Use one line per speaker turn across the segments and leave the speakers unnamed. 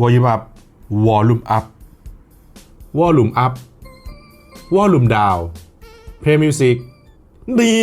volume up volume up volume up volume down play music ดี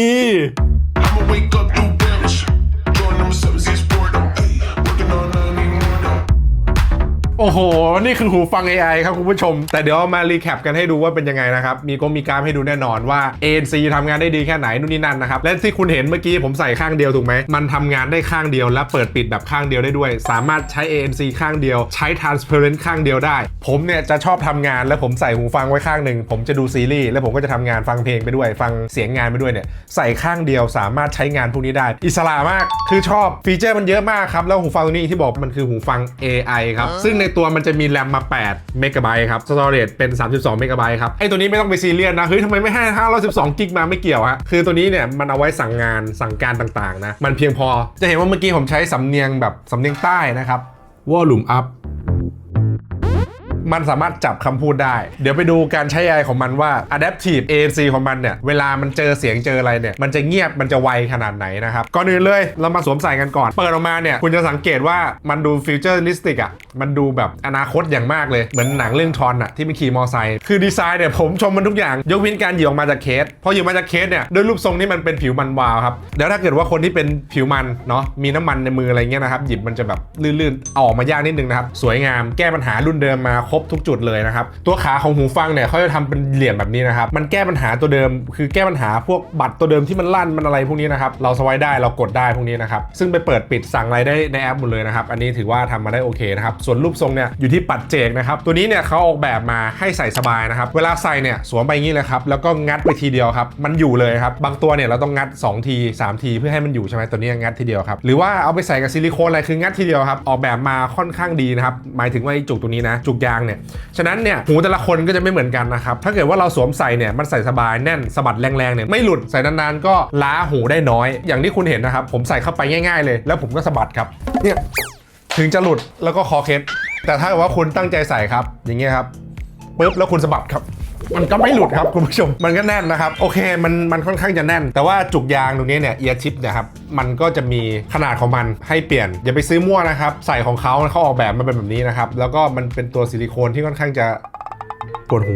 อ้โห นี่คือหูฟัง AI ครับคุณผู้ชม แต่เดี๋ยวมารีแคปกันให้ดูว่าเป็นยังไงนะครับ มีก็มีกราฟให้ดูแน่นอนว่า ANC ทำงานได้ดีแค่ไหนนู่นนี่นั่นนะครับ และที่คุณเห็นเมื่อกี้ผมใส่ข้างเดียวถูกไหม มันทำงานได้ข้างเดียวและเปิดปิดแบบข้างเดียวได้ด้วย สามารถใช้ ANC ข้างเดียว ใช้ transparent ข้างเดียวได้ ผมเนี่ยจะชอบทำงานแล้วผมใส่หูฟังไว้ข้างหนึ่ง ผมจะดูซีรีส์แล้วผมก็จะทำงานฟังเพลงไปด้วย ฟังเสียงงานไปด้วยเนี่ย ใส่ข้างเดียวสามารถใช้งานพวกนี้ได้ อิสระมาก คือชอบฟีเจอร์มันเยอะมากครับ แล้วหูฟังตัวนี้ที่บอกมันคือหูฟัง AI ครับ ซึ่งในตัวมันจะมีแรมมา 8 เมกะไบต์ครับสตอเรจเป็น 32 เมกะไบต์ครับ ไอตัวนี้ไม่ต้องไปซีเรียสนะ เฮ้ยทำไมไม่ให้512กิกมาไม่เกี่ยวฮะ คือตัวนี้เนี่ยมันเอาไว้สั่งงานสั่งการต่างๆนะ มันเพียงพอ จะเห็นว่าเมื่อกี้ผมใช้สำเนียงแบบสำเนียงใต้นะครับวอลลุ่มอัพ มันสามารถจับคำพูดได้ เดี๋ยวไปดูการใช้ AI ของมันว่า adaptive ANC ของมันเนี่ย เวลามันเจอเสียงเจออะไรเนี่ย มันจะเงียบมันจะไวขนาดไหนนะครับ ก่อนอื่นเลยเรามาสวมใส่กันก่อน เปิดออกมาเนี่ย คุณจะสังเกตว่ามันดูฟิวเจอร์ลิสติกอะ มันดูแบบอนาคตอย่างมากเลย เหมือนหนังเรื่องทอนอะที่มันขี่มอไซค์คือดีไซน์เนี่ยผมชมมันทุกอย่าง ยกเว้นการหยิบออกมาจากเคสพอหยิบมาจากเคสเนี่ยด้วยรูปทรงนี่มันเป็นผิวมันวาวครับแล้วถ้าเกิดว่าคนที่เป็นผิวมันเนาะมีน้ำมันในมืออะไรเงี้ยนะครับหยิบมันจะแบบลื่นๆออกมายากนิดนึงนะครับสวยงามแก้ปัญหารุ่นเดิมมาคบทุกจุดเลยนะครับ ตัวขาของหูฟังเนี่ยเขาจะทำเป็นเหลี่ยมแบบนี้นะครับ มันแก้ปัญหาตัวเดิม คือแก้ปัญหาพวกบัตรตัวเดิมที่มันลั่นมันอะไรพวกนี้นะครับ เราสวด์ได้เรากดได้พวกนี้นะครับ ซึ่งไปเปิดปิดสั่งอะไรได้ในแอปหมดเลยนะครับ อันนี้ถือว่าทำมาได้โอเคนะครับ ส่วนรูปทรงเนี่ยอยู่ที่ปัดเจกนะครับ ตัวนี้เนี่ยเขาออกแบบมาให้ใส่สบายนะครับ เวลาใส่เนี่ยสวมไปงี้เลยครับ แล้วก็งัดไปทีเดียวครับ มันอยู่เลยครับ บางตัวเนี่ยเราต้องงัด 2 ที 3 ที เพื่อให้มันอยู่ใช่ไหมตัวนี้งัดทีเดียวครับ หรือว่าเอาไปใส่กับซิลิโคนอะไรคืองัดทีเดียวครับ ออกแบบมาค่อนข้างดีนะครับ หมายถึงว่าจุกตัวนี้นะ จุกยางเนี่ย ฉะนั้นเนี่ยหูแต่ละคนก็จะไม่เหมือนกันนะครับ ถ้าเกิดว่าเราสวมใส่เนี่ยมันใส่สบายแน่นสะบัดแรงๆเนี่ยไม่หลุดใส่นานๆ ก็ล้าหูได้น้อย อย่างที่คุณเห็นนะครับผมใส่เข้าไปง่ายๆ เลย แล้วผมก็สะบัดครับเนี่ยถึงจะหลุดแล้วก็คอเคสแต่ถ้าเกิดว่าคุณตั้งใจใส่ครับ อย่างเงี้ยครับปุ๊บแล้วคุณสะบัดครับ มันก็ไม่หลุดครับคุณผู้ชม มันก็แน่นนะครับ โอเคมันมันค่อนข้างจะแน่น แต่ว่าจุกยางตรงนี้เนี่ยเอียชิปเนี่ยครับมันก็จะมีขนาดของมันให้เปลี่ยน อย่าไปซื้อมั่วนะครับ ใส่ของเขาเขาออกแบบมาเป็นแบบนี้นะครับ แล้วก็มันเป็นตัวซิลิโคนที่ค่อนข้างจะปวดหู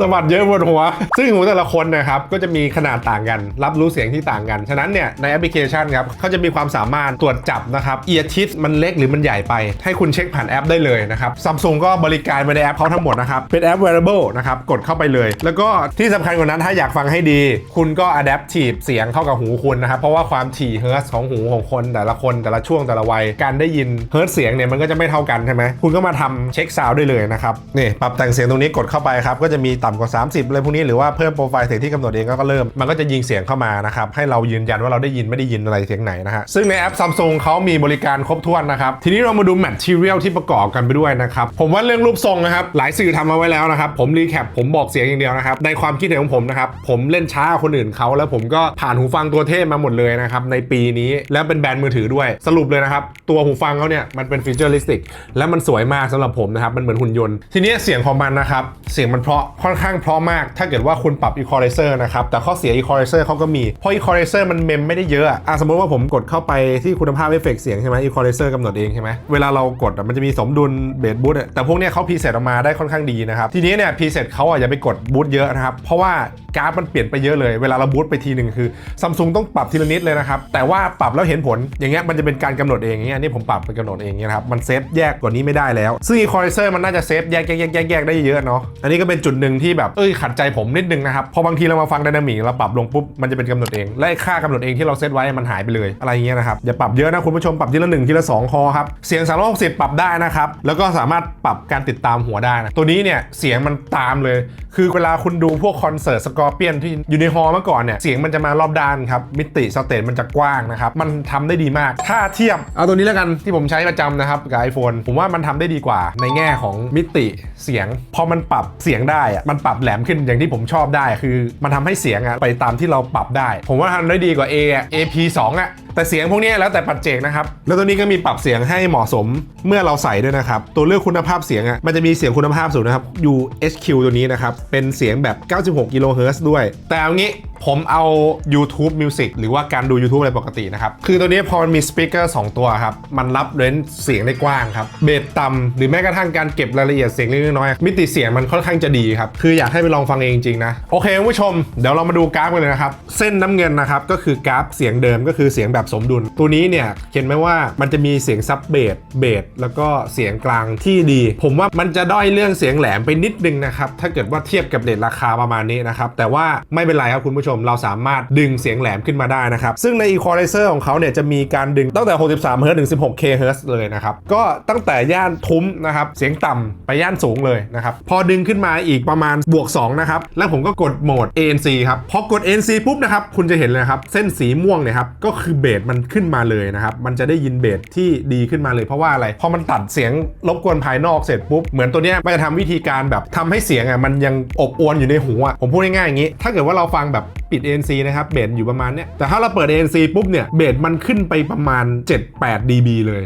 สะบัดเยอะบนหัว ซึ่งหูแต่ละคนนะครับก็จะมีขนาดต่างกัน รับรู้เสียงที่ต่างกัน ฉะนั้นเนี่ยในแอปพลิเคชันครับเขาจะมีความสามารถตรวจจับนะครับเอียทิสมันเล็กหรือมันใหญ่ไป ให้คุณเช็คผ่านแอปได้เลยนะครับซัมซุงก็บริการมาในแอปเขาทั้งหมดนะครับ เป็นแอป wearable นะครับกดเข้าไปเลย แล้วก็ที่สำคัญกว่านั้นถ้าอยากฟังให้ดี คุณก็ adaptive เสียงเข้ากับหูคุณนะครับเพราะว่าความถี่เฮิร์ตของหูของคนแต่ละคนแต่ละช่วงแต่ละวัยการได้ยินเฮิร์ตเสียงเนี่ยมันก็จะไม่เท่ากันใช่ไหมคุณก็มาทำเช็คซาวด์ได้เลยนะครับนี่ปรับแต่งเสียงตรงนี้กดเข้าไปครับก็จะมีต่ำกว่า 30อะไรพวกนี้หรือว่าเพิ่มโปรไฟล์เสียงที่กำหนดเองก็เริ่มมันก็จะยิงเสียงเข้ามานะครับให้เรายืนยันว่าเราได้ยินไม่ได้ยินอะไรเสียงไหนนะฮะซึ่งในแอป Samsung เขามีบริการครบถ้วนนะครับทีนี้เรามาดูแมทเทียลที่ประกอบกันไปด้วยนะครับผมว่าเรื่องรูปทรงนะครับหลายสื่อทำมาไว้แล้วนะครับผมรีแคปผมบอกเสียงอย่างเดียวนะครับในความคิดเห็นของผมนะครับผมเล่นช้าคนอื่นเขาแล้วผมก็ผ่านหูฟังตัวเทพมาหมดเลยนะครับในปีนี้แล้วเป็นแบรนด์มือถือด้วยสรุปเลยนะครับตัวหูฟังเขาเนี่ยมันเป็นฟีเจอร์ลิสติกและมันสวยมากสำหรับผมนะครับมันเหมือนหุ่นยนต์ทีนี้เสียงของมันนะครับเสียงมันเพราะค่อนข้างเพราะมาก ถ้าเกิดว่าคุณปรับ equalizer นะครับ แต่ข้อเสีย equalizer เขาก็มี เพราะ equalizer มันเมมไม่ได้เยอะอะอะสมมติว่าผมกดเข้าไปที่คุณภาพเอฟเฟกเสียงใช่ไหม equalizer กำหนดเองใช่ไหมเวลาเรากดมันจะมีสมดุลเบสบูทแต่พวกเนี้ยเขาพรีเซตออกมาได้ค่อนข้างดีนะครับทีนี้เนี่ยพรีเซตเขาอะอย่าไปกดบูทเยอะนะครับเพราะว่ากราฟมันเปลี่ยนไปเยอะเลย เวลาเราบูทไปทีหนึ่งคือซัมซุงต้องปรับทีละนิดเลยนะครับแต่ว่าปรับแล้วเห็นผลอย่างเงี้ยมันจะเป็นการกำหนดเองอย่างเงี้ยนี่ผมปรับเป็นกำหนดเองเงี้ยครับมันเซฟแยกกว่านี้ไม่ได้แล้ว ซึ่ง equalizer มันน่าจะเซฟแยกแยกแยกแยกได้เยอะเนาะอันนี้ก็เป็นจุดหนึ่งทแบบเอ้ยขัดใจผมนิดนึงนะครับพอบางทีเรามาฟังไดนามิกเราปรับลงปุ๊บมันจะเป็นกำหนดเองและค่ากำหนดเองที่เราเซตไว้มันหายไปเลยอะไรเงี้ยนะครับอย่าปรับเยอะนะคุณผู้ชมปรับทีละหนึ่งทีละสองคอครับเสียง360ปรับได้นะครับแล้วก็สามารถปรับการติดตามหัวได้นะตัวนี้เนี่ยเสียงมันตามเลย คือเวลาคุณดูพวกคอนเสิร์ตสกอร์เปียนที่อยู่ในฮอล์เมื่อก่อนเนี่ยเสียงมันจะมารอบด้านครับมิติสเตจมันจะกว้างนะครับมันทำได้ดีมาก ถ้าเทียบเอาตัวนี้แล้วกันที่ผมใช้ประจำนะครับกับ iPhone ผมว่ามันทำได้ดีกว่าในแง่ของมิติเสียง พอมันปรับเสียงได้อะมันปรับแหลมขึ้นอย่างที่ผมชอบได้ คือมันทำให้เสียงอะไปตามที่เราปรับได้ ผมว่าทำได้ดีกว่า A อะ AP2 อะ แต่เสียงพวกนี้แล้วแต่ปัจเจกนะครับ แล้วตัวนี้ก็มีปรับเสียงให้เหมาะสมเมื่อเราใส่ด้วยนะครับ ตัวเลือกคุณภาพเสียงอะมันจะมีเสียงคุณภาพสูงนะครับ UHQ ตัวนี้นะครับ เป็นเสียงแบบ 96กิโลเฮิรตซ์ด้วย แต่เอางี้ผมเอา YouTube Music หรือว่าการดู YouTube อะไรปกตินะครับ คือตัวนี้พอมันมีสปีกเกอร์2ตัวครับ มันรับเรนเสียงได้กว้างครับ เบสต่ำหรือแม้กระทั่งการเก็บรายละเอียดเสียงเล็กน้อย มิติเสียงมันค่อนข้างจะดีครับ คืออยากให้ไปลองฟังเองจริงนะ โอเคคุณผู้ชม เดี๋ยวเรามาดูกราฟกันเลยนะครับ เส้นน้ำเงินนะครับ ก็คือกราฟเสียงเดิมก็คือเสียงแบบสมดุล ตัวนี้เนี่ยเห็นไหมว่ามันจะมีเสียงซับเบสเบสแล้วก็เสียงกลางที่ดี ผมว่ามันจะด้อยเรื่องเสียงแหลมไปนิดนึงนะครับถ้าเกิดว่าเทียบกับเดทราคาประมาณนี้นะครับแต่ว่าไม่เป็นไรครับคุณผู้ชมเราสามารถดึงเสียงแหลมขึ้นมาได้นะครับซึ่งใน Equalizer ของเขาเนี่ยจะมีการดึงตั้งแต่ 63 Hz ถึง 16 kHz เลยนะครับก็ตั้งแต่ย่านทุ้มนะครับเสียงต่ำไปย่านสูงเลยนะครับพอดึงขึ้นมาอีกประมาณบวก2นะครับแล้วผมก็กดโหมด ANC ครับพอกด ANC ปุ๊บนะครับคุณจะเห็นเลยครับเส้นสีม่วงเนี่ยครับก็คือเบสมันขึ้นมาเลยนะครับ มันจะได้ยินเบสที่ดีขึ้นมาเลยเพราะว่าอะไร พอมันตัดเสียงรบกวนภายนอกเสร็จปุ๊บ เหมือนตัวเนี้ยมันจะทำวิธีการแบบทำให้เสียงอะมันยังอบอวนอยู่ในหูอะผมพูดง่ายๆอย่างนี้ ถ้าเกิดว่าเราฟังแบบปิด ANC นะครับเบสอยู่ประมาณเนี้ยแต่ถ้าเราเปิด ANC ปุ๊บเนี่ยเบสมันขึ้นไปประมาณ 7-8 dB เลย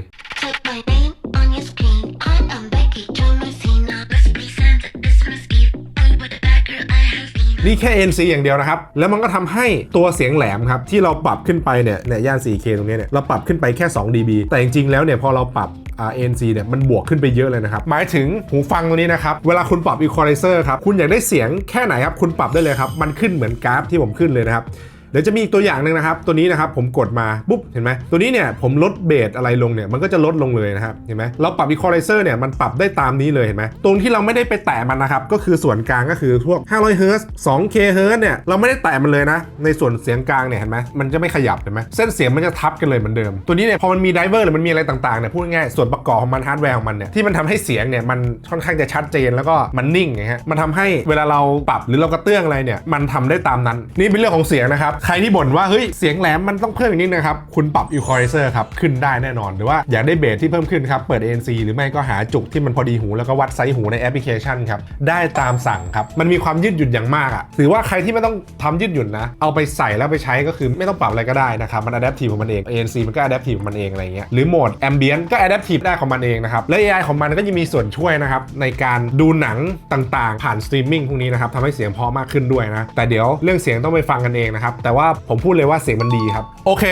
นี่แค่ NC อย่างเดียวนะครับ แล้วมันก็ทำให้ตัวเสียงแหลมครับ ที่เราปรับขึ้นไปเนี่ยเนี่ยย่าน 4K ตรงนี้เนี่ยเราปรับขึ้นไปแค่ 2 dB แต่จริงๆแล้วเนี่ยพอเราปรับ RNC เนี่ยมันบวกขึ้นไปเยอะเลยนะครับ หมายถึงหูฟังตัวนี้นะครับ เวลาคุณปรับ Equalizer ครับ คุณอยากได้เสียงแค่ไหนครับ คุณปรับได้เลยครับ มันขึ้นเหมือนกราฟที่ผมขึ้นเลยนะครับ เดี๋ยวจะมีอีกตัวอย่างหนึ่งนะครับ ตัวนี้นะครับผมกดมาปุ๊บเห็นไหมตัวนี้เนี่ยผมลดเบสอะไรลงเนี่ยมันก็จะลดลงเลยนะครับเห็นไหมเราปรับ equalizer เนี่ยมันปรับได้ตามนี้เลยเห็นไหมตรงที่เราไม่ได้ไปแตะมันนะครับก็คือส่วนกลางก็คือพวก500 Hz 2K Hz เนี่ยเราไม่ได้แตะมันเลยนะ ในส่วนเสียงกลางเนี่ยเห็นไหมมันจะไม่ขยับเห็นไหมเส้นเสียงมันจะทับกันเลยเหมือนเดิม ตัวนี้เนี่ยพอมันมีไดเวอร์หรือมันมีอะไรต่างๆเนี่ยพูดง่ายๆส่วนประกอบของมันฮาร์ดแวร์ของมันเนี่ยที่มันทำให้เสียงเนี่ยมันค่อนข้างจะชัดเจนแล้วก็มันนิ่งไงฮะมันทำให้เวลาเราปรับหรือเรากระเตื้องอะไรเนี่ยมันทำได้ตามนั้นนี่เป็นเรื่องของเสียงนะครับใครที่บ่นว่าเฮ้ยเสียงแหลมมันต้องเพิ่มอีกนิดนะครับ คุณปรับ equalizer ครับ ขึ้นได้แน่นอน หรือว่าอยากได้เบสที่เพิ่มขึ้นครับ เปิด ANC หรือไม่ก็หาจุกที่มันพอดีหูแล้วก็วัดไซส์หูในแอปพลิเคชันครับ ได้ตามสั่งครับ มันมีความยืดหยุ่นอย่างมากอะ่ะถือว่าใครที่ไม่ต้องทำยืดหยุ่นนะ เอาไปใส่แล้วไปใช้ก็คือไม่ต้องปรับอะไรก็ได้นะครับมัน adaptive ของมันเอง ANC มันก็ adaptive ของมันเองอะไรเงี้ยหรือโหมด ambient ก็ adaptive ได้ของมันเองนะครับและ AI ของมันก็จะมีส่วนช่วยนะครับในการดูหนังต่างๆ ผ่านสตรีมมิ่งพวกนี้นะครับทำให้เสียงเพาะมากขึ้นด้วยนะแต่เดี๋ยวเรื่องเสียงต้องไปฟังกันเองนะครับแต่ว่าผมพูดเลยว่าเสียงมันดีครับ โอเค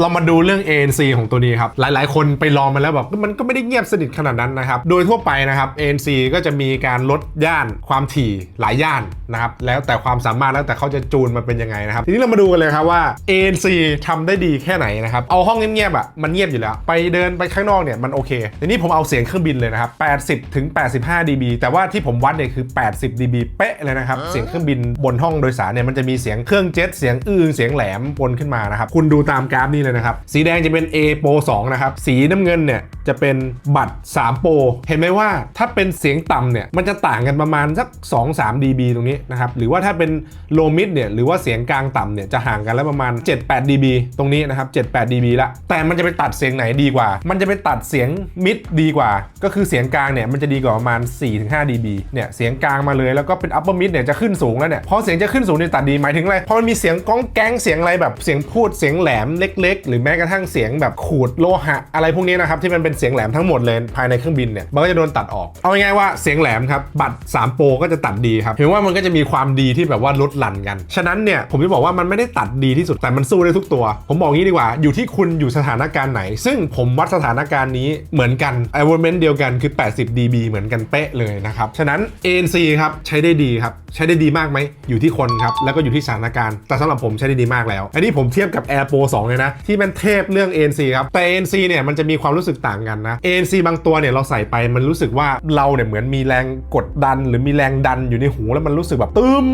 เรามาดูเรื่อง ANC ของตัวนี้ครับ หลายๆ คนไปลองมาแล้วแบบมันก็ไม่ได้เงียบสนิทขนาดนั้นนะครับ โดยทั่วไปนะครับ ANC ก็จะมีการลดย่านความถี่หลายย่านนะครับ แล้วแต่ความสามารถแล้วแต่เขาจะจูนมาเป็นยังไงนะครับ ทีนี้เรามาดูกันเลยครับว่า ANC ทำได้ดีแค่ไหนนะครับ เอาห้องเงียบๆอะมันเงียบอยู่แล้ว ไปเดินไปข้างนอกเนี่ยมันโอเค ทีนี้ผมเอาเสียงเครื่องบินเลยนะครับ 80ถึง85 dB แต่ว่าที่ผมวัดเนี่ยคือ 80 dB เป๊ะเลยนะครับ เสียงเครื่องบินบนห้องโดยสารเนี่ยมันจะมีเสียงเครื่องเจ็ตเสียงอื้อเสียงแหลมปนขึ้นมานะครับ คุณดูตามกราฟนี้เลยนะครับ สีแดงจะเป็น A Pro 2นะครับ สีน้ำเงินเนี่ยจะเป็นบัตร 3 Pro เห็นไหมว่าถ้าเป็นเสียงต่ำเนี่ยมันจะต่างกันประมาณสัก 2-3 dB ตรงนี้นะครับ หรือว่าถ้าเป็น low mid เนี่ยหรือว่าเสียงกลางต่ำเนี่ยจะห่างกันแล้วประมาณ 7-8 dB ตรงนี้นะครับ7-8 dB ละ แต่มันจะไปตัดเสียงไหนดีกว่า มันจะไปตัดเสียง mid ดีกว่า ก็คือเสียงกลางเนี่ยมันจะดีกว่าประมาณ 4-5 dB เนี่ยเสียงกลางมาเลยแล้วก็เป็น upper mid เนี่ยจะขึ้นสูงแล้วเนี่ยพอเสียงจะขึ้นสูงเนี่ยตัดดีหมายถึงอะไรพอมันมีเสียงก้องแก๊งเสียงอะไรแบบเสียงพูดเสียงแหลมเล็ก ๆ หรือแม้กระทั่งเสียงแบบขูดโลหะ อะไรพวกนี้นะครับที่มันเป็นเสียงแหลมทั้งหมดเลยภายในเครื่องบินเนี่ยมันก็จะโดนตัดออก เอาง่ายๆว่าเสียงแหลมครับบัตร3โปรก็จะตัดดีครับเห็นว่ามันก็จะมีความดีที่แบบว่าลดหลั่นกัน ฉะนั้นเนี่ยผมจะบอกว่ามันไม่ได้ตัดดีที่สุดแต่มันสู้ได้ทุกตัว ผมบอกงี้ดีกว่า อยู่ที่คุณอยู่สถานการณ์ไหน ซึ่งผมวัดสถานการณ์นี้เหมือนกัน environment เดียวกันคือ 80 dB เหมือนกันเป๊ะเลยนะครับฉะนั้น ANC ครับใช้ได้ดีครับใช้ได้ดีมากไหมอยู่ที่คนครับแล้วก็อยู่ที่สถานการณ์แต่สำหรับผมใช้ได้ดีมากแล้ว อันนี้ผมเทียบกับ Air Pro 2 เลยนะ ที่มันเทพเรื่อง ANC ครับแต่ ANC เนี่ยมันจะมีความรู้สึกต่างกันนะ ANC บางตัวเนี่ยเราใส่ไปมันรู้สึกว่าเราเนี่ยเหมือนมีแรงกดดัน หรือมีแรงดันอยู่ในหูแล้วมันรู้สึกแบบตึ้ม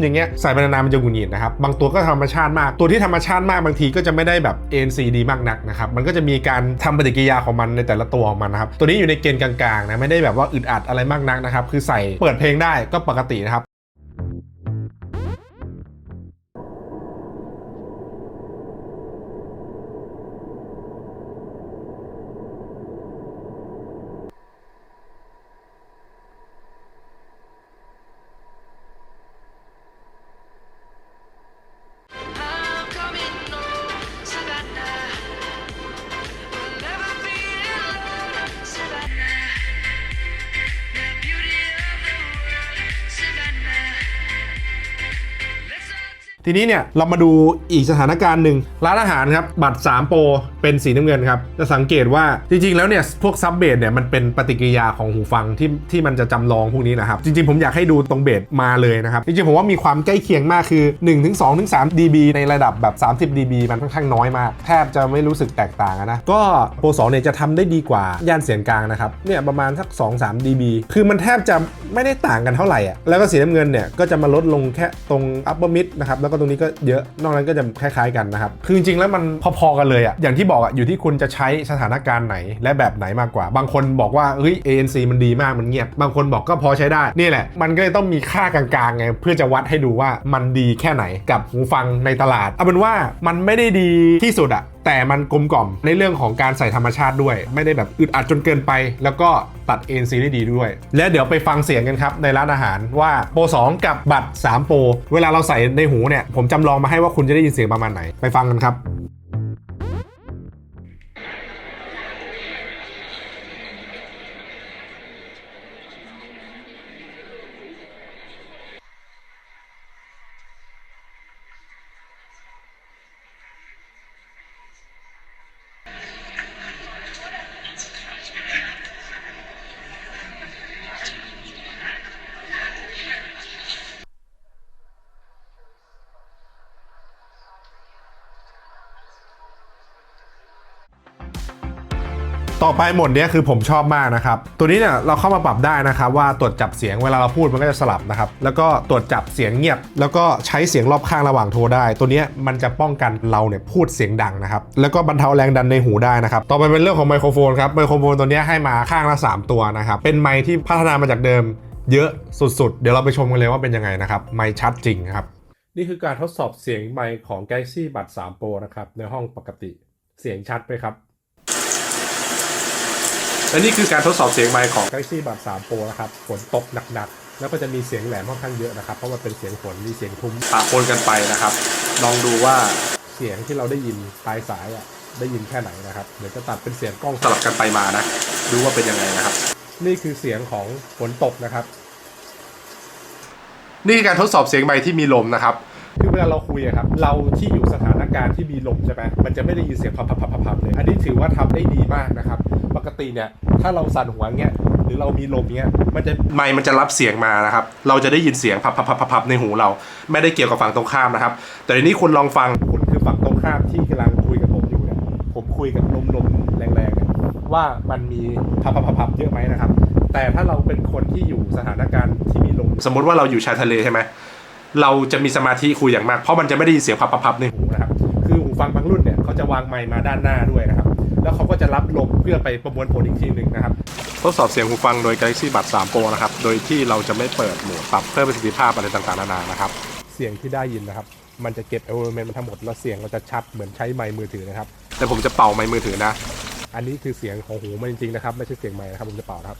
อย่างเงี้ยใส่ไปนานๆมันจะหงุดหงิดนะครับบางตัวก็ธรรมชาติมาก ตัวที่ธรรมชาติมากบางทีก็จะไม่ได้แบบ ANC ดีมากนักนะครับมันก็จะมีการทำปฏิกิริยาของมันในแต่ละตัวของมันนะครับตัวนี้อยู่ในเกณฑ์กลางๆนะไม่ได้แบบว่าอึดอัดอะไรมากนักนะครับคือใส่เปิดเพลงได้ก็ปกตินะครับ ทีนี้เนี่ยเรามาดูอีกสถานการณ์หนึ่งร้านอาหารครับบัตร3โปร เป็นสีน้ำเงินครับ จะสังเกตว่าจริงๆ แล้วเนี่ยพวกซับเบสเนี่ยมันเป็นปฏิกิริยาของหูฟังที่ที่มันจะจำลองพวกนี้นะครับ จริงๆ ผมอยากให้ดูตรงเบสมาเลยนะครับ จริงๆ ผมว่ามีความใกล้เคียงมากคือ 1-2-3 dB ในระดับแบบ 30 dB มันค่อนข้างน้อยมาก แทบจะไม่รู้สึกแตกต่างนะ ก็โปร2เนี่ยจะทำได้ดีกว่าย่านเสียงกลางนะครับเนี่ยประมาณสัก 2-3 dB คือมันแทบจะไม่ได้ต่างกันเท่าไหร่อะแล้วก็สีน้ำเงินเนี่ยก็จะมาลดลงแค่ตรง upper mid นะครับแล้วก็ตรงนี้ก็เยอะนอกนั้นก็จะคล้ายๆกันนะครับคือจริงๆแล้วมันพอๆกันเลยอะอย่างที่บอกอะอยู่ที่คุณจะใช้สถานการณ์ไหนและแบบไหนมากกว่า บางคนบอกว่าเฮ้ย ANC มันดีมากมันเงียบ บางคนบอกก็พอใช้ได้ นี่แหละ มันก็เลยต้องมีค่ากลางๆไงเพื่อจะวัดให้ดูว่ามันดีแค่ไหนกับหูฟังในตลาดเอาเป็นว่ามันไม่ได้ดีที่สุดอะแต่มันกลมกล่อมในเรื่องของการใส่ธรรมชาติด้วย ไม่ได้แบบอึดอัดจนเกินไป แล้วก็ตัด ANC ได้ดีด้วย และเดี๋ยวไปฟังเสียงกันครับ ในร้านอาหารว่าโปร2กับบัตร3โปรเวลาเราใส่ในหูเนี่ย ผมจำลองมาให้ว่าคุณจะได้ยินเสียงประมาณไหนไปฟังกันครับ ต่อไปหมดเนี้ยคือผมชอบมากนะครับ ตัวนี้เนี่ยเราเข้ามาปรับได้นะครับว่าตรวจจับเสียงเวลาเราพูดมันก็จะสลับนะครับ แล้วก็ตรวจจับเสียงเงียบ แล้วก็ใช้เสียงรอบข้างระหว่างโทรได้ ตัวนี้มันจะป้องกันเราเนี่ยพูดเสียงดังนะครับ แล้วก็บรรเทาแรงดันในหูได้นะครับ ต่อไปเป็นเรื่องของไมโครโฟนครับ ไมโครโฟนตัวนี้ให้มาข้างละ 3 ตัวนะครับ เป็นไมค์ที่พัฒนามาจากเดิม เยอะสุดๆ เดี๋ยวเราไปชมกันเลยว่าเป็นยังไงนะครับ ไมค์ชัดจริงครับ นี่คือการทดสอบเสียงไมค์ของ Galaxy Buds 3 Pro นะครับ ในห้องปกติ เสียงชัดไหมครับ และนี่คือการทดสอบเสียงไมค์ของ Galaxy Buds 3 Pro นะครับฝนตกหนักๆ แล้วก็จะมีเสียงแหลมค่อนข้างเยอะนะครับ เพราะมันเป็นเสียงฝนมีเสียงทุ้มปะปนกันไปนะครับ ลองดูว่าเสียงที่เราได้ยินปลายสายอะได้ยินแค่ไหนนะครับ เดี๋ยวจะตัดเป็นเสียงกล้องสลับกันไปมานะ ดูว่าเป็นยังไงนะครับ นี่คือเสียงของฝนตกนะครับ นี่คือการทดสอบเสียงไมค์ที่มีลมนะครับ คือเวลาเราคุยอะครับ เราที่อยู่สถานการณ์ที่มีลมใช่ไหมมันจะไม่ได้ยินเสียงพับพับพับพับเลย อันนี้ถือว่าทำได้ดีมากนะครับปก ติเนี่ยถ้าเราสั่นหัวเงี้ยหรือเรามีลมเงี้ยมันจะไมค์มันจะรับเสียงมานะครับ เราจะได้ยินเสียงพับพับพับพับพับในหูเรา ไม่ได้เกี่ยวกับฝั่งตรงข้ามนะครับ แต่ทีนี้คุณลองฟังคุณคือฝั่งตรงข้ามที่กำลังคุยกับผมอยู่เนี่ยผมคุยกับลมลมแรงๆเนี่ยว่ามันมีพับพับพับพับเยอะไหมนะครับ แต่ถ้าเราเป็นคนที่อยู่สถานการณ์ที่มีลมสมมติว่าเราอยู่ชายทะเลใช่ไหมเราจะมีสมาธิคุยอย่างมาก เพราะมันจะไม่ได้ยินเสียงพับๆๆในหูนะครับคือหูฟังบางรุ่นเนี่ยเขาจะวางไมค์มาด้านหน้าด้วยนะครับ แล้วเขาก็จะรับลมเพื่อไปประมวลผลอีกทีหนึ่งนะครับ ทดสอบเสียงหูฟังโดย Galaxy Buds 3 Pro นะครับ โดยที่เราจะไม่เปิดโหมดปรับเพิ่มประสิทธิภาพอะไรต่างๆนานานะครับ เสียงที่ได้ยินนะครับ มันจะเก็บ element มันทั้งหมด แล้วเสียงเราจะชัดเหมือนใช้ไมค์มือถือนะครับ แต่ผมจะเป่าไมค์มือถือนะ อันนี้คือเสียงของหูมันจริงๆนะครับ ไม่ใช่เสียงไมค์นะครับผมจะเป่านะครับ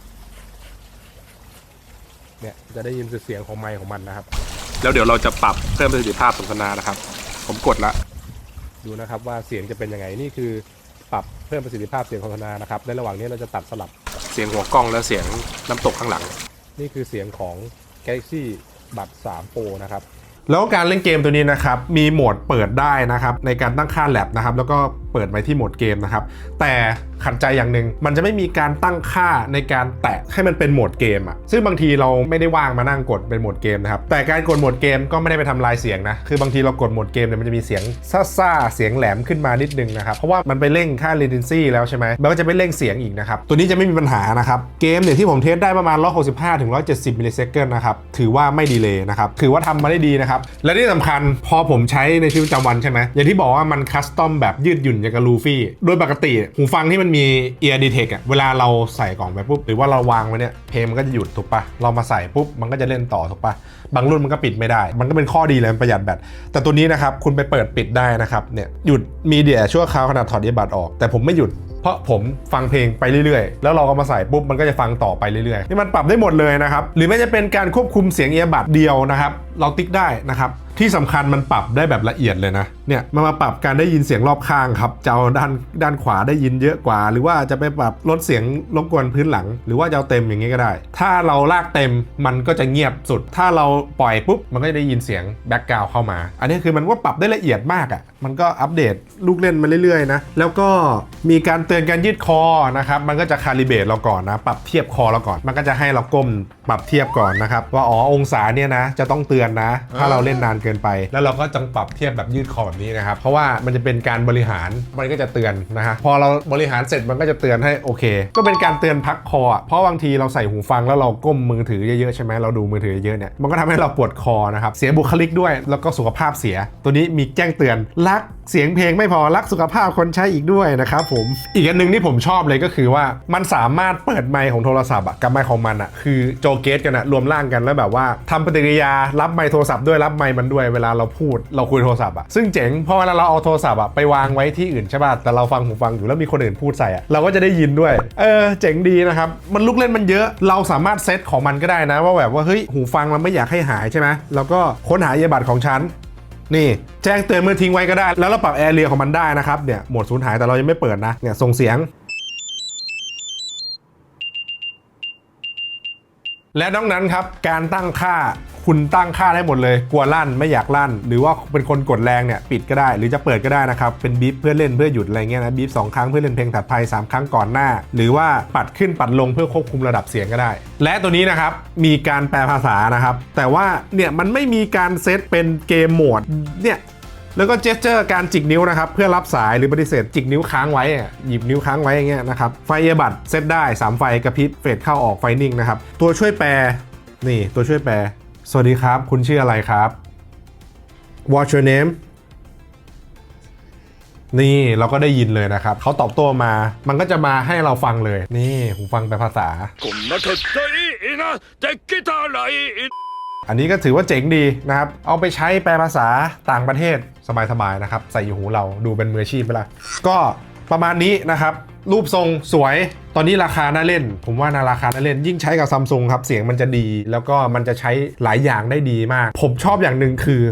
เนี่ยจะได้ยินเสียงของไมค์ของมันนะครับ แล้วเดี๋ยวเราจะปรับเพิ่มประสิทธิภาพสนทนานะครับ ผมกดละ ดูนะครับว่าเสียงจะเป็นยังไงนี่คือ ปรับเพิ่มประสิทธิภาพเสียงโฆษณานะครับในระหว่างนี้เราจะตัดสลับเสียงหัวกล้องและเสียงน้ำตกข้างหลัง นี่คือเสียงของ Galaxy Buds 3 Pro นะครับแล้วการเล่นเกมตัวนี้นะครับ มีโหมดเปิดได้นะครับ ในการตั้งค่าแลบนะครับ แล้วก็ เปิดไปที่โหมดเกมนะครับ แต่ขัดใจอย่างหนึ่งมันจะไม่มีการตั้งค่าในการแตะให้มันเป็นโหมดเกมอะซึ่งบางทีเราไม่ได้ว่างมานั่งกดเป็นโหมดเกมนะครับแต่การกดโหมดเกมก็ไม่ได้ไปทำลายเสียงนะคือบางทีเรากดโหมดเกมเนี่ยมันจะมีเสียงซ่าๆเสียงแหลมขึ้นมานิดนึงนะครับเพราะว่ามันไปเร่งค่า latency แล้วใช่ไหมมันก็จะไปเร่งเสียงอีกนะครับตัวนี้จะไม่มีปัญหานะครับเกมเนี่ยที่ผมเทสได้ประมาณ 165ถึง170มิลลิเซคันนะครับถือว่าไม่ดีเลยนะครับถือว่าทำมาได้ดีนะครับและที่สำคัญพอผมใช้ในชีวิตประจำวันใช่ไหมอย่างที่บอกว่ามันคัสตอมแบบยืดหยุ่นอย่างกับลูฟี่ โดยปกติ หูฟังที่มันมี ear detect อะเวลาเราใส่กล่องไปปุ๊บ หรือว่าเราวางไว้เนี่ย เพลงมันก็จะหยุดถูกปะเรามาใส่ปุ๊บ มันก็จะเล่นต่อถูกปะบางรุ่นมันก็ปิดไม่ได้ มันก็เป็นข้อดีเลยประหยัดแบต แต่ตัวนี้นะครับ คุณไปเปิดปิดได้นะครับ เนี่ย หยุดมีเดียชั่วคราวขนาดถอดเอียบัตออก แต่ผมไม่หยุดเพราะผมฟังเพลงไปเรื่อยๆ แล้วเราก็มาใส่ปุ๊บมันก็จะฟังต่อไปเรื่อยๆ นี่มันปรับได้หมดเลยนะครับ หรือไม่จะเป็นการควบคุมเสียงเอียบัตเดียวนะครับ เราติ๊กได้นะครับ ที่สำคัญมันปรับได้แบบละเอียดเลยนะเนี่ยมันมาปรับการได้ยินเสียงรอบข้างครับจะเอาด้านด้านขวาได้ยินเยอะกว่า หรือว่าจะไปปรับลดเสียงรบกวนพื้นหลัง หรือว่าจะเอาเต็มอย่างงี้ก็ได้ ถ้าเราลากเต็มมันก็จะเงียบสุด ถ้าเราปล่อยปุ๊บมันก็จะได้ยินเสียงแบ็กกราวเข้ามา อันนี้คือมันว่าปรับได้ละเอียดมากอะ่ะมันก็อัปเดตลูกเล่นมาเรื่อยๆนะแล้วก็มีการเตือนการยืดคอนะครับมันก็จะคาลิเบตเราก่อนนะปรับเทียบคอเราก่อน มันก็จะให้เราก้มปรับเทียบก่อนนะครับว่าอ๋อองศาเนี่ยนะจะต้องเตือนนะ ถ้าเราเล่นนานเกินไป แล้วเราก็ต้องปรับเทียบแบบยืดคอแบบนี้นะครับ เพราะว่ามันจะเป็นการบริหารมันก็จะเตือนนะฮะพอเราบริหารเสร็จมันก็จะเตือนให้โอเค ก็เป็นการเตือนพักคอ เพราะบางทีเราใส่หูฟังแล้วเราก้มมือถือเยอะๆใช่ไหมเราดูมือถือเยอะๆเนี่ยมันก็ทำให้เราปวดคอนะครับเสียบุคลิกด้วย แล้วก็สุขภาพเสีย ตัวนี้มีแจ้งเตือนรักเสียงเพลงไม่พอรักสุขภาพคนใช้อีกด้วยนะครับผมอีกอันนึงที่ผมชอบเลยก็คือว่ามันสามารถเปิดไมค์ของโทรศัพท์อะกับไมค์ของมันอะคือโจเกตกันอะรวมร่างกันแล้วแบบว่าทำปฏิกิริยารับไมค์โทรศัพท์ด้วยรับไมค์มันด้วยเวลาเราพูดเราคุยโทรศัพท์อะซึ่งเจ๋งเพราะเวลาเราเอาโทรศัพท์อะไปวางไว้ที่อื่นใช่ป่ะแต่เราฟังหูฟังอยู่แล้วมีคนอื่นพูดใส่อะเราก็จะได้ยินด้วย เออเจ๋งดีนะครับมันลูกเล่นมันเยอะ เราสามารถเซตของมันก็ได้นะ ว่าแบบว่าเฮ้ยหูฟังเราไม่อยากให้หายใช่ไหมแล้วก็ค้นหาเยบัตรของฉันนี่แจ้งเตือนเมื่อทิ้งไว้ก็ได้ แล้วเราปรับแอร์เรียของมันได้นะครับเนี่ยโหมดสูญหายแต่เรายังไม่เปิดนะเนี่ยส่งเสียง และนอกนั้นครับการตั้งค่า คุณตั้งค่าได้หมดเลย กลัวลั่นไม่อยากลั่น หรือว่าเป็นคนกดแรงเนี่ยปิดก็ได้ หรือจะเปิดก็ได้นะครับเป็นบีบเพื่อเล่นเพื่อหยุดอะไรเงี้ยนะบีบสองครั้งเพื่อเล่นเพลงถัดไปสามครั้งก่อนหน้า หรือว่าปัดขึ้นปัดลงเพื่อควบคุมระดับเสียงก็ได้ และตัวนี้นะครับมีการแปลภาษานะครับแต่ว่าเนี่ยมันไม่มีการเซตเป็นเกมโหมดเนี่ยแล้วก็เจสเจอร์การจิกนิ้วนะครับ เพื่อรับสายหรือปฏิเสธจิกนิ้วค้างไว้ หยิบนิ้วค้างไว้อย่างเงี้ยนะครับ ไฟเอียบัตเซตได้ 3 ไฟกระพริบเฟดเข้าออกไฟนิ่งนะครับ ตัวช่วยแปลนี่ตัวช่วยแปล สวัสดีครับ คุณชื่ออะไรครับ What's your name นี่เราก็ได้ยินเลยนะครับ เขาตอบโต้มา มันก็จะมาให้เราฟังเลย นี่หูฟังแปลภาษา
こんなかっこいいなできたらいい
อันนี้ก็ถือว่าเจ๋งดีนะครับ เอาไปใช้แปลภาษาต่างประเทศสบายๆนะครับ ใส่อยู่หูเราดูเป็นมืออาชีพไปละ ก็ประมาณนี้นะครับ รูปทรงสวย ตอนนี้ราคาน่าเล่น ผมว่านาราคาน่าเล่น ยิ่งใช้กับซัมซุงครับเสียงมันจะดี แล้วก็มันจะใช้หลายอย่างได้ดีมาก ผมชอบอย่างหนึ่งคือ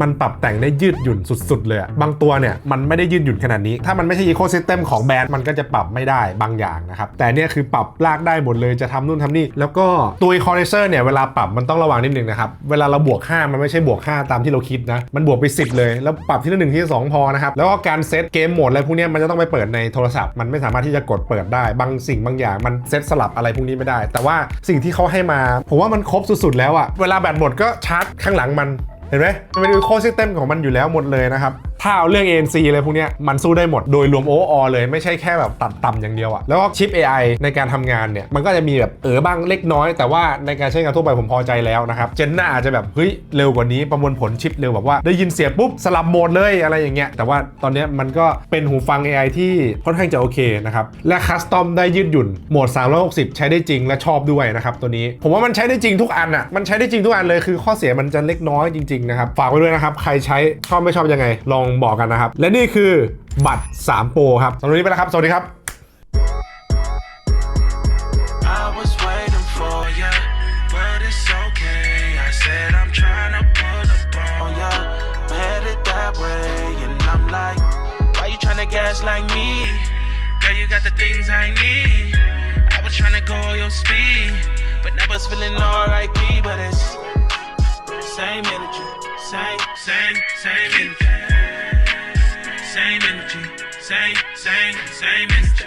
มันปรับแต่งได้ยืดหยุ่นสุด ๆ เลยบางตัวเนี่ยมันไม่ได้ยืดหยุ่นขนาดนี้ ถ้ามันไม่ใช่อีโค y ิสเต็มของแบรนด์มันก็จะปรับไม่ได้บางอย่างนะครับแต่เนี่ยคือปรับลากได้หมดเลยจะทำนู่นทำนี่แล้วก็ตัวคอีโค y ิเซอร์เนี่ยเวลาปรับมันต้องระวังนิดนึงนะครับเวลาเราบวก 5 มันไม่ใช่บวก 5 ตามที่เราคิดนะมันบวกไป 10 เลย แล้วปรับที่ละหนึ่งที่สองพอนะครับแล้วก็การเซตเกมโหมดอะไรพวกนี้มันจะต้องไปเปิดในโทรศัพท์มันไม่สามารถที่จะกดเปิดได้บางสิ่งบางอย่างมันเซตสลับอะไรพวกนี้ไม่ได้ แต่ว่าสิ่งที่เขาให้มา ผมว่ามันครบสุดๆแล้วอะเวลาแบตหมดก็ชาร์จข้างหลังมันเห็นไหมมันเป็นโคซิสเต็มของมันอยู่แล้วหมดเลยนะครับถ้าเอาเรื่อง ANC เลยพวกนี้มันสู้ได้หมดโดยรวมโออเลยไม่ใช่แค่แบบตัดต่ำอย่างเดียวอะแล้วก็ชิป AI ในการทำงานเนี่ย มันก็จะมีแบบเออบ้างเล็กน้อย แต่ว่าในการใช้งานทั่วไปผมพอใจแล้วนะครับเจนน้าอาจจะแบบ เฮ้ย เร็วกว่านี้ประมวลผลชิปเร็วแบบว่าได้ยินเสียงปุ๊บ สลับโหมดเลยอะไรอย่างเงี้ยแต่ว่าตอนเนี้ยมันก็เป็นหูฟัง AI ที่ค่อนข้างจะโอเคนะครับและคัสตอมได้ยืดหยุ่นโหมด 360 ใช้ได้จริงและชอบด้วยนะครับตัวนี้ผมว่ามันใช้ได้จริงทุกอันอะมันใช้ได้จริงทุกอันเลยคือข้อเสียมันจะเล็กน้อยจริงๆนะครับฝากไว้ด้วยนะครับใครใช้ชอบไม่ชอบยังไงลององบอกกันนะครับ และนี่คือบัตร 3 โปรครับสำหรับวันนี้ไปแล้วครับ สวัสดีครับ
I was waiting for ya, but it's okay. I said I'm trying to pull up on ya, headed that way, and I'm like, why you trying to gas like me? Girl, you got the things I need. I was trying to go your speed, but now it's feeling alright, but it's same energy, same, same, same energy, same energy, same, same, same energy.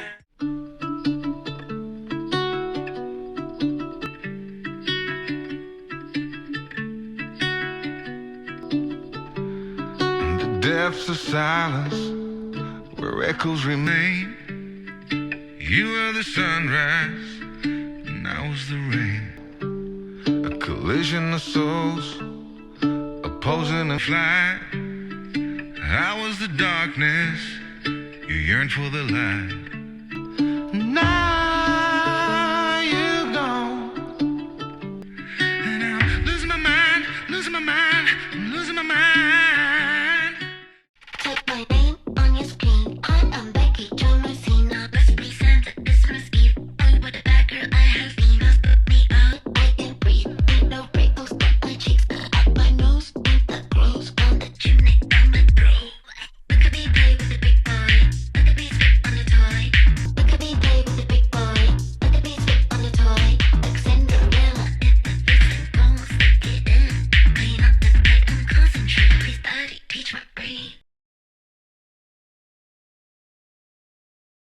In the depths of silence, where echoes remain, you are the sunrise, and I was the rain. A collision of souls, opposing a flight. I was the darkness, you yearned for the light. Now you're gone. And I'm losing my mind, losing my mind, losing my mind.